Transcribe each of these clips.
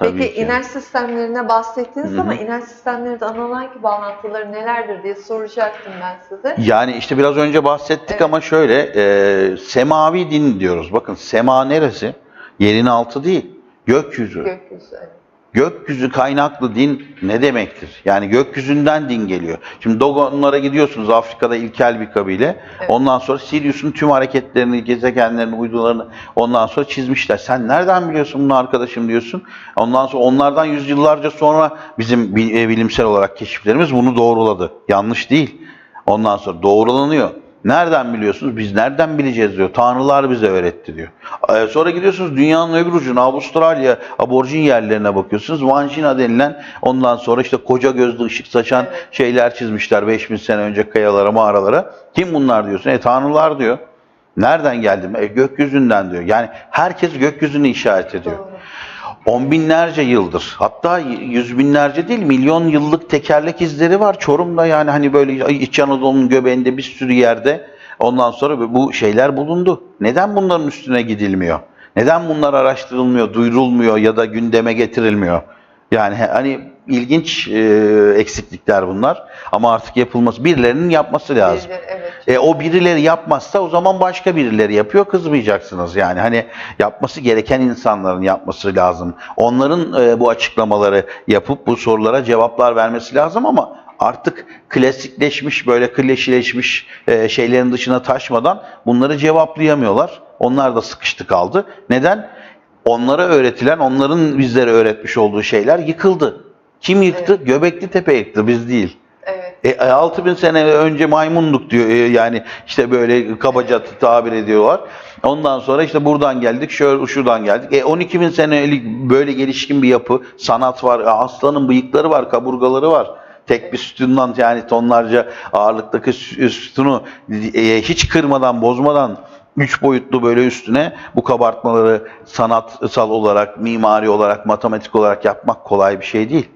Tabii Peki ki. inanç sistemlerine bahsettiniz Hı hı. ama inanç sistemlerinde Anunnaki bağlantıları nelerdir diye soracaktım ben size. Yani işte biraz önce bahsettik Evet. ama şöyle e, semavi din diyoruz. Bakın sema neresi? Yerin altı değil. Gökyüzü. Gökyüzü. evet. Gökyüzü kaynaklı din ne demektir? Yani gökyüzünden din geliyor. Şimdi Dogonlara gidiyorsunuz Afrika'da ilkel bir kabile. Evet. Ondan sonra Sirius'un tüm hareketlerini, gezegenlerin uydularını ondan sonra çizmişler. Sen nereden biliyorsun bunu arkadaşım diyorsun. Ondan sonra onlardan yüzyıllarca sonra bizim bi- e, bilimsel olarak keşiflerimiz bunu doğruladı. Yanlış değil. Ondan sonra doğrulanıyor. Nereden biliyorsunuz? Biz nereden bileceğiz diyor. Tanrılar bize öğretti diyor. Ee, sonra gidiyorsunuz dünyanın öbür ucuna Avustralya aborjin yerlerine bakıyorsunuz. Vanjina denilen ondan sonra işte koca gözlü ışık saçan şeyler çizmişler 5000 sene önce kayalara mağaralara. Kim bunlar diyorsun? E tanrılar diyor. Nereden geldim? E, gökyüzünden diyor. Yani herkes gökyüzünü işaret ediyor. On binlerce yıldır hatta yüz binlerce değil milyon yıllık tekerlek izleri var Çorum'da yani hani böyle İç Anadolu'nun göbeğinde bir sürü yerde ondan sonra bu şeyler bulundu. Neden bunların üstüne gidilmiyor? Neden bunlar araştırılmıyor, duyurulmuyor ya da gündeme getirilmiyor? Yani hani ilginç e, eksiklikler bunlar ama artık yapılması birilerinin yapması lazım. Birileri, evet. E, o birileri yapmazsa o zaman başka birileri yapıyor kızmayacaksınız yani hani yapması gereken insanların yapması lazım. Onların e, bu açıklamaları yapıp bu sorulara cevaplar vermesi lazım ama artık klasikleşmiş böyle klişeleşmiş e, şeylerin dışına taşmadan bunları cevaplayamıyorlar. Onlar da sıkıştı kaldı. Neden? Onlara öğretilen, onların bizlere öğretmiş olduğu şeyler yıkıldı. Kim yıktı? Göbekli Tepe yıktı, biz değil. Evet. E, 6000 sene önce maymunduk diyor. E, yani işte böyle kabaca tabir ediyorlar. Ondan sonra işte buradan geldik, şöyle şuradan geldik. E 12 bin senelik böyle gelişkin bir yapı, sanat var, e, aslanın bıyıkları var, kaburgaları var. Tek bir sütundan yani tonlarca ağırlıktaki sü- sütunu e, hiç kırmadan, bozmadan üç boyutlu böyle üstüne bu kabartmaları sanatsal olarak, mimari olarak, matematik olarak yapmak kolay bir şey değil.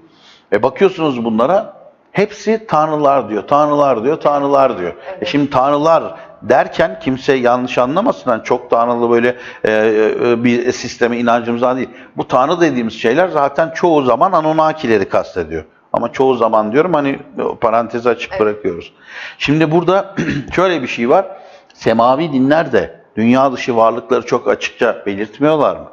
E bakıyorsunuz bunlara hepsi tanrılar diyor, tanrılar diyor, tanrılar diyor. Evet. E şimdi tanrılar derken kimse yanlış anlamasın. Yani çok tanrılı böyle e, e, bir sisteme inancımızdan değil. Bu tanrı dediğimiz şeyler zaten çoğu zaman Anunnakileri kastediyor. Ama çoğu zaman diyorum hani parantezi açık Evet. bırakıyoruz. Şimdi burada şöyle bir şey var. Semavi dinler de dünya dışı varlıkları çok açıkça belirtmiyorlar mı?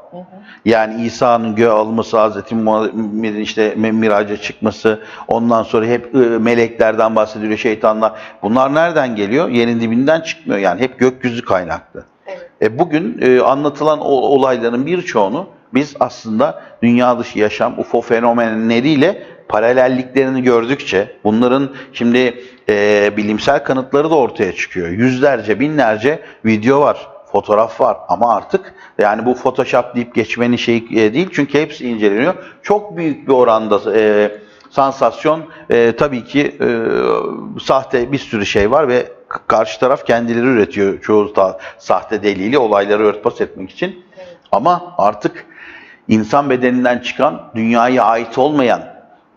Yani İsa'nın göğe alması, Hazreti Muhammed'in işte miraca çıkması, ondan sonra hep e, meleklerden bahsediliyor, şeytanlar. Bunlar nereden geliyor? Yerin dibinden çıkmıyor. Yani hep gökyüzü kaynaklı. Evet. E bugün e, anlatılan olayların birçoğunu biz aslında dünya dışı yaşam, UFO fenomenleriyle paralelliklerini gördükçe bunların şimdi e, bilimsel kanıtları da ortaya çıkıyor. Yüzlerce, binlerce video var, fotoğraf var ama artık yani bu Photoshop deyip geçmenin şeyi e, değil çünkü hepsi inceleniyor. Çok büyük bir oranda e, sansasyon e, tabii ki e, sahte bir sürü şey var ve karşı taraf kendileri üretiyor çoğu da, sahte delili olayları örtbas etmek için. Evet. Ama artık insan bedeninden çıkan dünyaya ait olmayan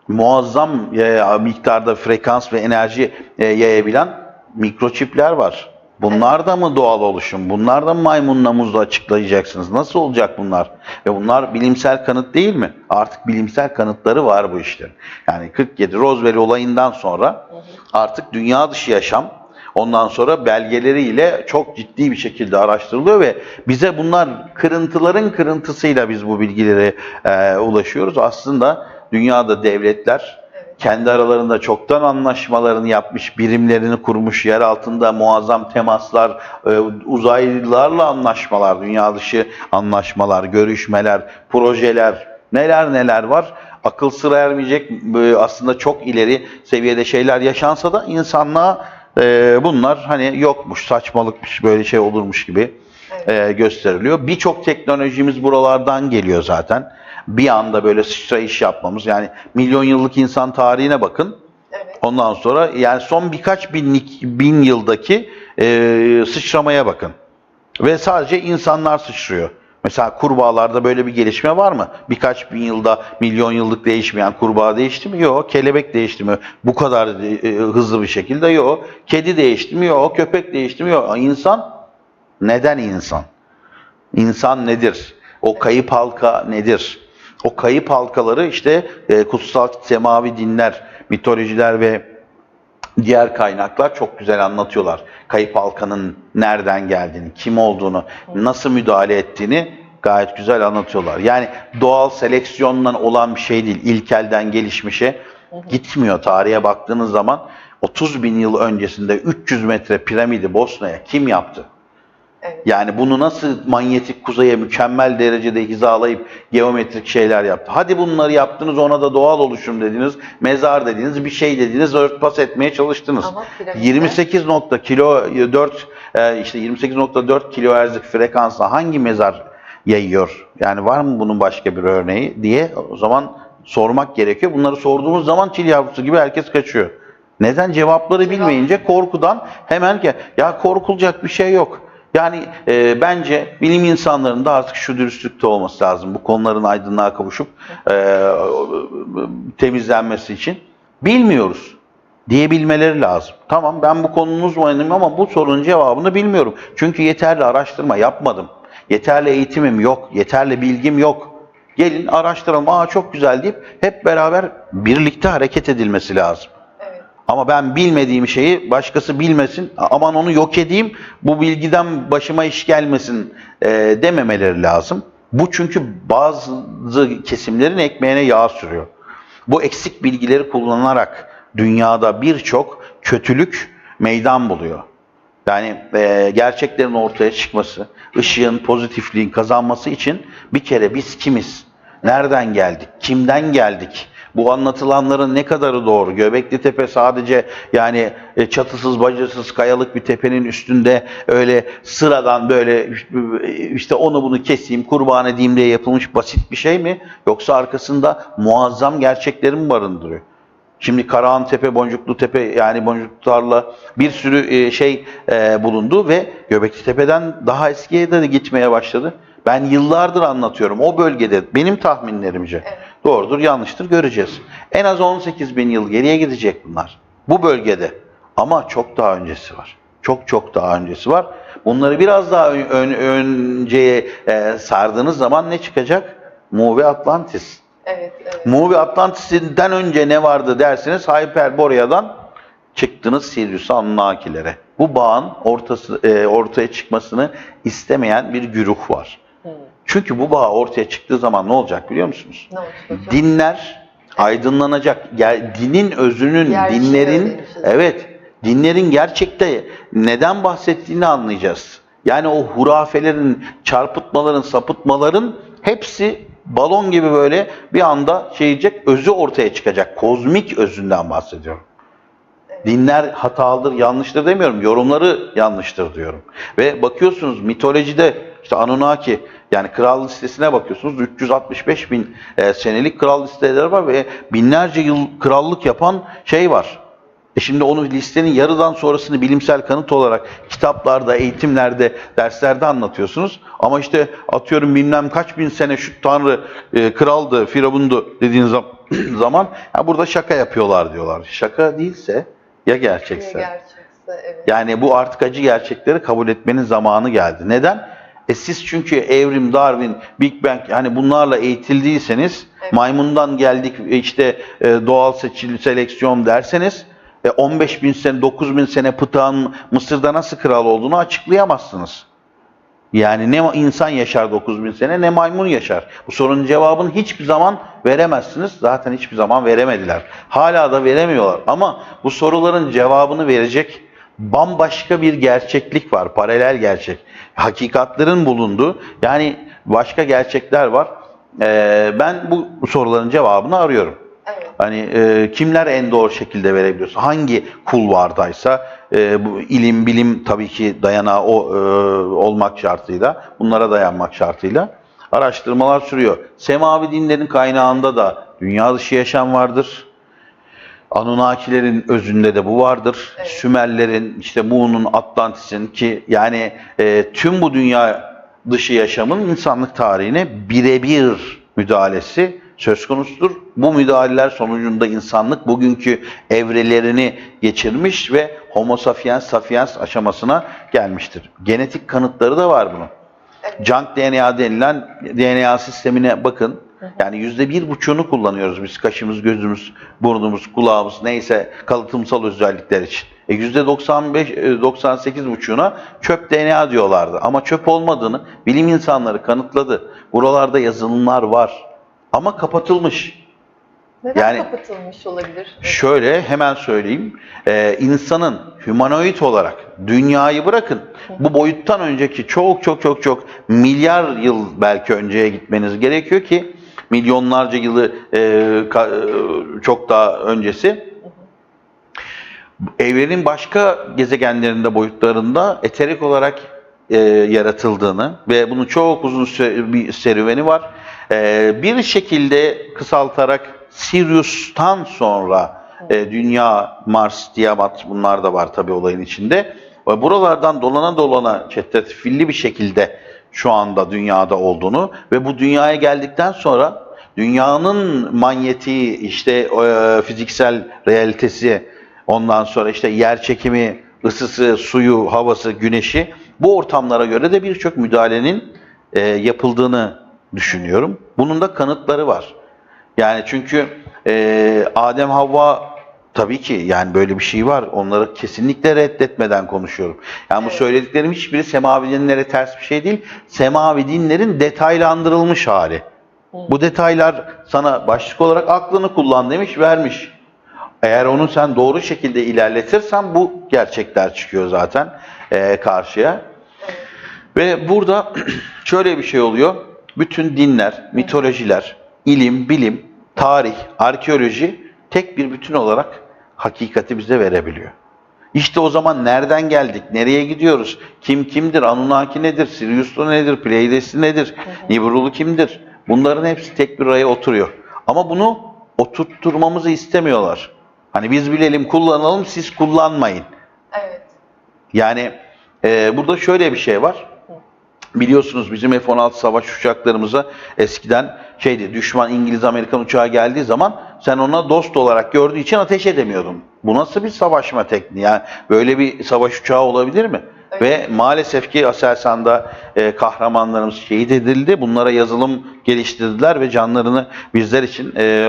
muazzam e, miktarda frekans ve enerji e, yayabilen mikroçipler var. Bunlar da mı doğal oluşum? Bunlar da mı maymunla muzla açıklayacaksınız? Nasıl olacak bunlar? Ve bunlar bilimsel kanıt değil mi? Artık bilimsel kanıtları var bu işlerin. Yani 47 Roswell olayından sonra artık dünya dışı yaşam Ondan sonra belgeleriyle çok ciddi bir şekilde araştırılıyor ve bize bunlar kırıntıların kırıntısıyla biz bu bilgilere e, ulaşıyoruz. Aslında dünyada devletler kendi aralarında çoktan anlaşmalarını yapmış, birimlerini kurmuş, yer altında muazzam temaslar, e, uzaylılarla anlaşmalar, dünya dışı anlaşmalar, görüşmeler, projeler, neler neler var. Akıl sıra ermeyecek e, aslında çok ileri seviyede şeyler yaşansa da insanlığa e, bunlar hani yokmuş, saçmalıkmış, böyle şey olurmuş gibi e, gösteriliyor. Birçok teknolojimiz buralardan geliyor zaten. Bir anda böyle sıçrayış yapmamız yani milyon yıllık insan tarihine bakın. Evet. Ondan sonra yani son birkaç binlik bin yıldaki e, sıçramaya bakın. Ve sadece insanlar sıçrıyor. Mesela kurbağalarda böyle bir gelişme var mı? Birkaç bin yılda milyon yıllık değişmeyen kurbağa değişti mi? Yok. Kelebek değişti mi? Bu kadar e, hızlı bir şekilde yok. Kedi değişti mi? Yok. Köpek değişti mi? Yok. İnsan? Neden insan? İnsan nedir? O kayıp halka nedir? O kayıp halkaları işte e, kutsal semavi dinler, mitolojiler ve diğer kaynaklar çok güzel anlatıyorlar. Kayıp halkanın nereden geldiğini, kim olduğunu, nasıl müdahale ettiğini gayet güzel anlatıyorlar. Yani doğal seleksiyonla olan bir şey değil, ilkelden gelişmişe gitmiyor. Tarihe baktığınız zaman 30 bin yıl öncesinde 300 metre piramidi Bosna'ya kim yaptı? Evet. Yani bunu nasıl manyetik kuzeye mükemmel derecede hizalayıp geometrik şeyler yaptı. Hadi bunları yaptınız ona da doğal oluşum dediniz, mezar dediniz, bir şey dediniz, örtbas etmeye çalıştınız. Ama piramitler- 28 nokta kilo 4 e, işte 28.4 kilohertzlik frekansla hangi mezar yayıyor? Yani var mı bunun başka bir örneği diye o zaman sormak gerekiyor. Bunları sorduğumuz zaman çil yavrusu gibi herkes kaçıyor. Neden cevapları bilmeyince korkudan hemen ki ya korkulacak bir şey yok. Yani e, bence bilim insanlarının da artık şu dürüstlükte olması lazım. Bu konuların aydınlığa kavuşup e, temizlenmesi için. Bilmiyoruz diyebilmeleri lazım. Tamam ben bu konunun uzmanıyım ama bu sorunun cevabını bilmiyorum. Çünkü yeterli araştırma yapmadım. Yeterli eğitimim yok. Yeterli bilgim yok. Gelin araştıralım. Aa çok güzel deyip hep beraber birlikte hareket edilmesi lazım. Ama ben bilmediğim şeyi başkası bilmesin, aman onu yok edeyim, bu bilgiden başıma iş gelmesin e, dememeleri lazım. Bu çünkü bazı kesimlerin ekmeğine yağ sürüyor. Bu eksik bilgileri kullanarak dünyada birçok kötülük meydan buluyor. Yani e, gerçeklerin ortaya çıkması, ışığın, pozitifliğin kazanması için bir kere biz kimiz? Nereden geldik? Kimden geldik? Bu anlatılanların ne kadarı doğru? Göbekli Tepe sadece yani e, çatısız bacasız kayalık bir tepenin üstünde öyle sıradan böyle işte onu bunu keseyim kurban edeyim diye yapılmış basit bir şey mi? Yoksa arkasında muazzam gerçekleri mi barındırıyor? Şimdi Karahan Tepe, Boncuklu Tepe yani Boncuklularla bir sürü e, şey e, bulundu ve Göbekli Tepe'den daha eskiye de gitmeye başladı. Ben yıllardır anlatıyorum o bölgede benim tahminlerimce. Evet. Doğrudur yanlıştır göreceğiz. En az 18 bin yıl geriye gidecek bunlar. Bu bölgede. Ama çok daha öncesi var. Çok çok daha öncesi var. Bunları biraz daha ön- ön- önceye e, sardığınız zaman ne çıkacak? Mu ve Atlantis. Evet, evet. Mu ve Atlantis'inden önce ne vardı derseniz Hyperborea'dan çıktınız Sirius Anunnakilere. Bu bağın ortası, e, ortaya çıkmasını istemeyen bir güruh var. Çünkü bu bağ ortaya çıktığı zaman ne olacak biliyor musunuz? Ne olacak? Dinler aydınlanacak. Gel- Dinin özünün, Yerleşik dinlerin evet, dinlerin gerçekte neden bahsettiğini anlayacağız. Yani o hurafelerin, çarpıtmaların, sapıtmaların hepsi balon gibi böyle bir anda şey diyecek, özü ortaya çıkacak. Kozmik özünden bahsediyorum. Dinler hatalıdır, yanlıştır demiyorum. Yorumları yanlıştır diyorum. Ve bakıyorsunuz mitolojide işte Anunnaki yani kral listesine bakıyorsunuz 365 bin e, senelik kral listeleri var ve binlerce yıl krallık yapan şey var. E şimdi onu listenin yarıdan sonrasını bilimsel kanıt olarak kitaplarda, eğitimlerde, derslerde anlatıyorsunuz. Ama işte atıyorum bilmem kaç bin sene şu tanrı e, kraldı, firavundu dediğiniz zam- zaman ya burada şaka yapıyorlar diyorlar. Şaka değilse ya gerçekse. Gerçekse evet. Yani bu artık acı gerçekleri kabul etmenin zamanı geldi. Neden? E siz çünkü evrim, Darwin, Big Bang yani bunlarla eğitildiyseniz Evet. maymundan geldik e, işte e, doğal seçil seleksiyon derseniz e, 15 bin sene, 9 bin sene Pıtağın Mısır'da nasıl kral olduğunu açıklayamazsınız. Yani ne insan yaşar 9 bin sene ne maymun yaşar. Bu sorunun cevabını hiçbir zaman veremezsiniz. Zaten hiçbir zaman veremediler. Hala da veremiyorlar. Ama bu soruların cevabını verecek bambaşka bir gerçeklik var. Paralel gerçek. Hakikatlerin bulunduğu yani başka gerçekler var. Ee, ben bu soruların cevabını arıyorum. Evet. Hani e, kimler en doğru şekilde verebiliyorsa, hangi kulvardaysa e, bu ilim, bilim tabii ki dayanağı o e, olmak şartıyla, bunlara dayanmak şartıyla araştırmalar sürüyor. Semavi dinlerin kaynağında da dünya dışı yaşam vardır. Anunnakilerin özünde de bu vardır. Evet. Sümerlerin, işte Mu'nun, Atlantis'in ki yani e, tüm bu dünya dışı yaşamın insanlık tarihine birebir müdahalesi söz konusudur. Bu müdahaleler sonucunda insanlık bugünkü evrelerini geçirmiş ve Homo sapiens sapiens aşamasına gelmiştir. Genetik kanıtları da var bunun. Evet. Junk DNA denilen DNA sistemine bakın. Yani yüzde bir buçuğunu kullanıyoruz biz kaşımız, gözümüz, burnumuz, kulağımız neyse kalıtımsal özellikler için. E yüzde 95, e, 98 buçuğuna çöp DNA diyorlardı. Ama çöp olmadığını bilim insanları kanıtladı. Buralarda yazılımlar var. Ama kapatılmış. Neden Yani- kapatılmış olabilir? Şöyle hemen söyleyeyim. Ee, insanın humanoid olarak dünyayı bırakın. Bu boyuttan önceki çok çok çok çok milyar yıl belki önceye gitmeniz gerekiyor ki milyonlarca yılı e, ka- e, çok daha öncesi evrenin başka gezegenlerinde boyutlarında eterik olarak e, yaratıldığını ve bunun çok uzun sü- bir serüveni var. E, bir şekilde kısaltarak Sirius'tan sonra e, Dünya, Mars, Tiamat bunlar da var tabii olayın içinde. Buralardan dolana dolana çetrefilli bir şekilde şu anda dünyada olduğunu ve bu dünyaya geldikten sonra dünyanın manyetiği işte e, fiziksel realitesi ondan sonra işte yer çekimi, ısısı, suyu, havası, güneşi bu ortamlara göre de birçok müdahalenin e, yapıldığını düşünüyorum. Bunun da kanıtları var. Yani çünkü e, Adem Havva tabii ki yani böyle bir şey var. Onları kesinlikle reddetmeden konuşuyorum. Yani bu söylediklerim hiçbiri semavi dinlere ters bir şey değil. Semavi dinlerin detaylandırılmış hali. Bu detaylar sana başlık olarak aklını kullan demiş, vermiş. Eğer onu sen doğru şekilde ilerletirsen bu gerçekler çıkıyor zaten eee, karşıya. Ve burada şöyle bir şey oluyor. Bütün dinler, mitolojiler, ilim, bilim, tarih, arkeoloji tek bir bütün olarak hakikati bize verebiliyor. İşte o zaman nereden geldik, nereye gidiyoruz, kim kimdir, Anunnaki nedir, Siriuslu nedir, Pleides'i nedir, Nibiru'lu kimdir? Bunların hepsi tek bir araya oturuyor. Ama bunu oturtturmamızı istemiyorlar. Hani biz bilelim, kullanalım, siz kullanmayın. Evet. Yani e, burada şöyle bir şey var. Biliyorsunuz bizim F-16 savaş uçaklarımıza eskiden şeydi düşman İngiliz Amerikan uçağı geldiği zaman sen ona dost olarak gördüğü için ateş edemiyordun. Bu nasıl bir savaşma tekniği? Yani böyle bir savaş uçağı olabilir mi? Evet. Ve maalesef ki Aselsan'da e, kahramanlarımız şehit edildi. Bunlara yazılım geliştirdiler ve canlarını bizler için e,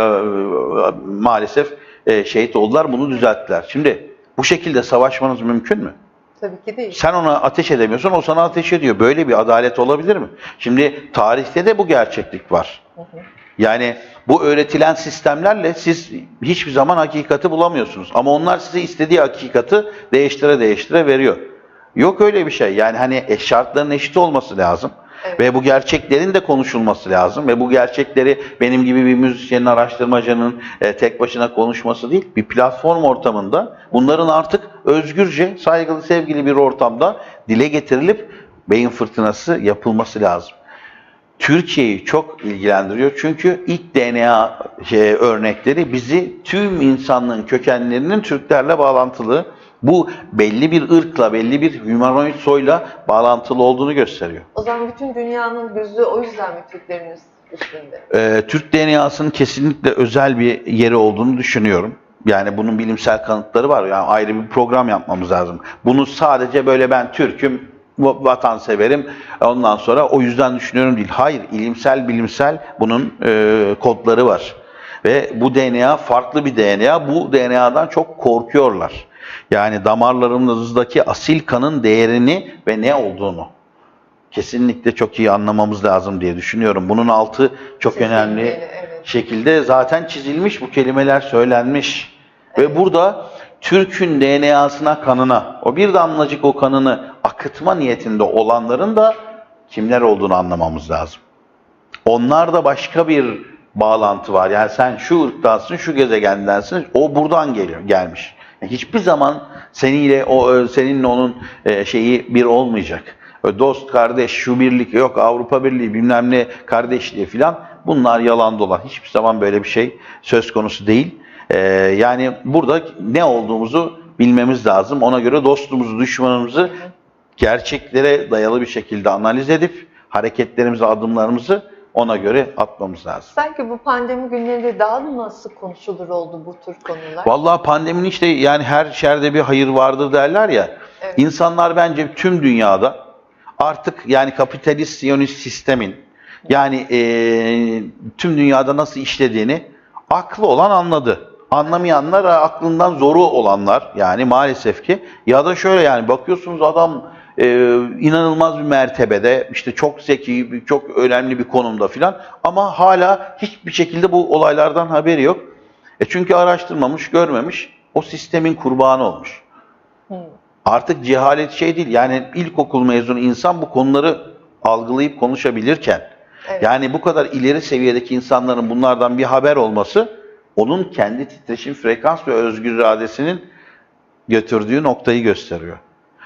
maalesef e, şehit oldular. Bunu düzelttiler. Şimdi bu şekilde savaşmanız mümkün mü? Tabii ki değil. Sen ona ateş edemiyorsun, o sana ateş ediyor. Böyle bir adalet olabilir mi? Şimdi tarihte de bu gerçeklik var. Yani bu öğretilen sistemlerle siz hiçbir zaman hakikati bulamıyorsunuz. Ama onlar size istediği hakikati değiştire değiştire veriyor. Yok öyle bir şey. Yani hani e, şartların eşit olması lazım. Evet. Ve bu gerçeklerin de konuşulması lazım. Ve bu gerçekleri benim gibi bir müzisyenin, araştırmacının e, tek başına konuşması değil, bir platform ortamında bunların artık özgürce, saygılı, sevgili bir ortamda dile getirilip beyin fırtınası yapılması lazım. Türkiye'yi çok ilgilendiriyor. Çünkü ilk DNA şey, örnekleri bizi tüm insanlığın kökenlerinin Türklerle bağlantılı, bu belli bir ırkla, belli bir humanoid soyla bağlantılı olduğunu gösteriyor. O zaman bütün dünyanın gözü o yüzden mi Türklerin üstünde? Ee, Türk DNA'sının kesinlikle özel bir yeri olduğunu düşünüyorum. Yani bunun bilimsel kanıtları var. Yani ayrı bir program yapmamız lazım. Bunu sadece böyle ben Türk'üm, vatanseverim, ondan sonra o yüzden düşünüyorum değil. Hayır, ilimsel, bilimsel bunun e, kodları var. Ve bu DNA farklı bir DNA. Bu DNA'dan çok korkuyorlar. Yani damarlarımızdaki asil kanın değerini ve ne olduğunu kesinlikle çok iyi anlamamız lazım diye düşünüyorum. Bunun altı çok Çizilmeli, önemli evet. şekilde zaten çizilmiş, bu kelimeler söylenmiş. Ve burada Türk'ün DNA'sına, kanına, o bir damlacık o kanını akıtma niyetinde olanların da kimler olduğunu anlamamız lazım. Onlar da başka bir bağlantı var. Yani sen şu ırktansın, şu gezegendensin. O buradan geliyor, gelmiş. Yani hiçbir zaman seninle o seninle onun e, şeyi bir olmayacak. Ö, Dost, kardeş, şu birlik yok, Avrupa Birliği, bilmem ne kardeşliği filan. Bunlar yalan dolan. Hiçbir zaman böyle bir şey söz konusu değil. E, yani burada ne olduğumuzu bilmemiz lazım. Ona göre dostumuzu, düşmanımızı gerçeklere dayalı bir şekilde analiz edip hareketlerimizi, adımlarımızı ona göre atmamız lazım. Sanki bu pandemi günlerinde daha sık konuşulur oldu bu tür konular? Vallahi pandeminin işte yani her şerde bir hayır vardır derler ya. Evet. İnsanlar bence tüm dünyada artık yani kapitalist siyonist sistemin Yani eee, tüm dünyada nasıl işlediğini aklı olan anladı. Anlamayanlar aklından zoru olanlar yani maalesef ki ya da şöyle yani bakıyorsunuz adam eee, inanılmaz bir mertebede işte çok zeki, çok önemli bir konumda filan ama hala hiçbir şekilde bu olaylardan haberi yok. E çünkü araştırmamış, görmemiş, o sistemin kurbanı olmuş. Artık cehalet şey değil. Yani ilkokul mezunu insan bu konuları algılayıp konuşabilirken Evet. yani bu kadar ileri seviyedeki insanların bunlardan bir haber olması onun kendi titreşim frekans ve özgür iradesinin götürdüğü noktayı gösteriyor.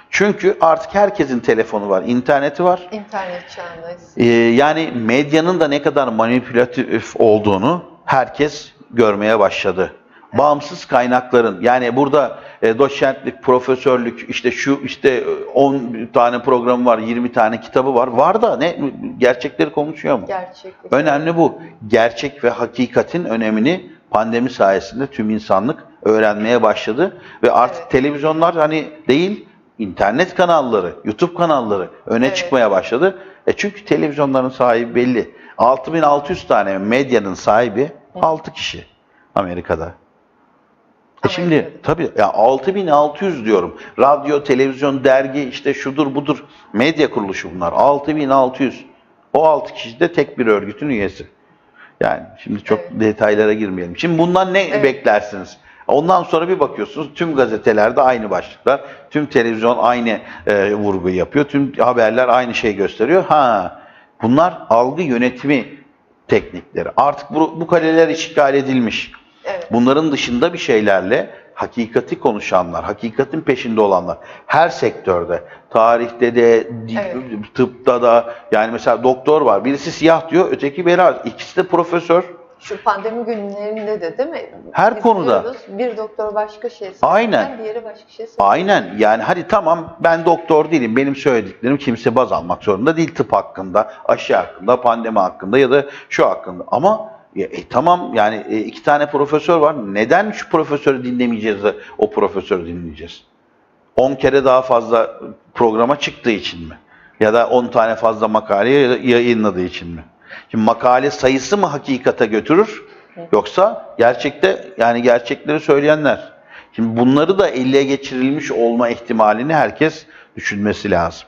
Çünkü artık herkesin telefonu var, interneti var. İnternet çağındayız. Ee, yani medyanın da ne kadar manipülatif olduğunu herkes görmeye başladı. Bağımsız kaynakların yani burada e, doçentlik, profesörlük işte şu işte e, 10 tane programı var, 20 tane kitabı var. Var da ne gerçekleri konuşuyor mu? Gerçeklik. Önemli bu. Gerçek ve hakikatin önemini pandemi sayesinde tüm insanlık öğrenmeye başladı ve artık Evet. televizyonlar hani değil internet kanalları, YouTube kanalları öne Evet. çıkmaya başladı. E çünkü televizyonların sahibi belli. 6600 tane medyanın sahibi 6 kişi Amerika'da. E şimdi tabii ya 6600 diyorum. Radyo, televizyon, dergi işte şudur budur. Medya kuruluşu bunlar. 6600. O 6 kişi de tek bir örgütün üyesi. Yani şimdi çok Evet. detaylara girmeyelim. Şimdi bundan ne Evet. beklersiniz? Ondan sonra bir bakıyorsunuz tüm gazetelerde aynı başlıklar, tüm televizyon aynı e, vurgu yapıyor, tüm haberler aynı şey gösteriyor. Ha, bunlar algı yönetimi teknikleri. Artık bu, bu kaleler işgal edilmiş. Evet. Bunların dışında bir şeylerle hakikati konuşanlar, hakikatin peşinde olanlar her sektörde, tarihte de, Evet. tıpta da yani mesela doktor var. Birisi siyah diyor, öteki beyaz. İkisi de profesör. Şu pandemi günlerinde de değil mi? Her Biz konuda. Bir doktor başka şey söylüyor. Aynen. Diğeri başka şey söylüyor. Aynen yani hadi tamam ben doktor değilim. Benim söylediklerim kimse baz almak zorunda değil tıp hakkında, aşı hakkında, pandemi hakkında ya da şu hakkında. Ama e, e, tamam yani e, iki tane profesör var. Neden şu profesörü dinlemeyeceğiz de o profesörü dinleyeceğiz? 10 kere daha fazla programa çıktığı için mi? Ya da 10 tane fazla makale yayınladığı için mi? Şimdi makale sayısı mı hakikate götürür? Yoksa gerçekte yani gerçekleri söyleyenler. Şimdi bunları da elle geçirilmiş olma ihtimalini herkes düşünmesi lazım.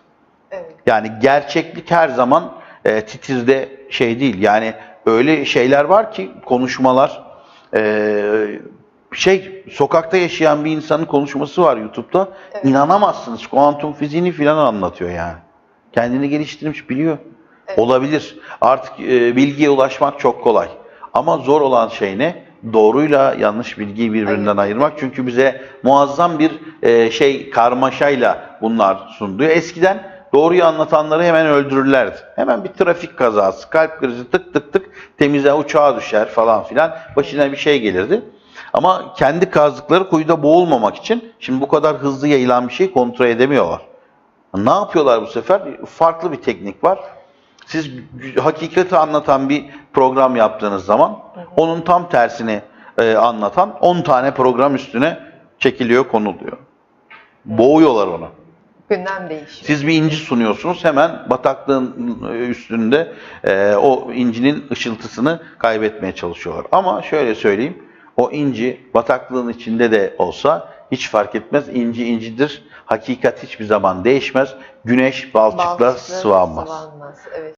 Evet. Yani gerçeklik her zaman e, titirde şey değil. Yani öyle şeyler var ki konuşmalar e, şey sokakta yaşayan bir insanın konuşması var YouTube'da. Evet. İnanamazsınız. Kuantum fiziğini filan anlatıyor yani. Kendini geliştirmiş biliyor. Evet. Olabilir. Artık e, bilgiye ulaşmak çok kolay. Ama zor olan şey ne? Doğruyla yanlış bilgiyi birbirinden Aynen. ayırmak. Çünkü bize muazzam bir e, şey karmaşayla bunlar sunuluyor. Eskiden doğruyu anlatanları hemen öldürürlerdi. Hemen bir trafik kazası, kalp krizi tık tık tık temize uçağa düşer falan filan. Başına bir şey gelirdi. Ama kendi kazdıkları kuyuda boğulmamak için şimdi bu kadar hızlı yayılan bir şeyi kontrol edemiyorlar. Ne yapıyorlar bu sefer? Farklı bir teknik var. Siz hakikati anlatan bir program yaptığınız zaman onun tam tersini e, anlatan 10 tane program üstüne çekiliyor, konuluyor. Boğuyorlar onu. Gündem değişiyor. Siz bir inci sunuyorsunuz hemen bataklığın e, üstünde e, o incinin ışıltısını kaybetmeye çalışıyorlar. Ama şöyle söyleyeyim o inci bataklığın içinde de olsa hiç fark etmez. İnci incidir. Hakikat hiçbir zaman değişmez. Güneş balçıkla Balçıkla sıvanmaz. sıvanmaz. Evet.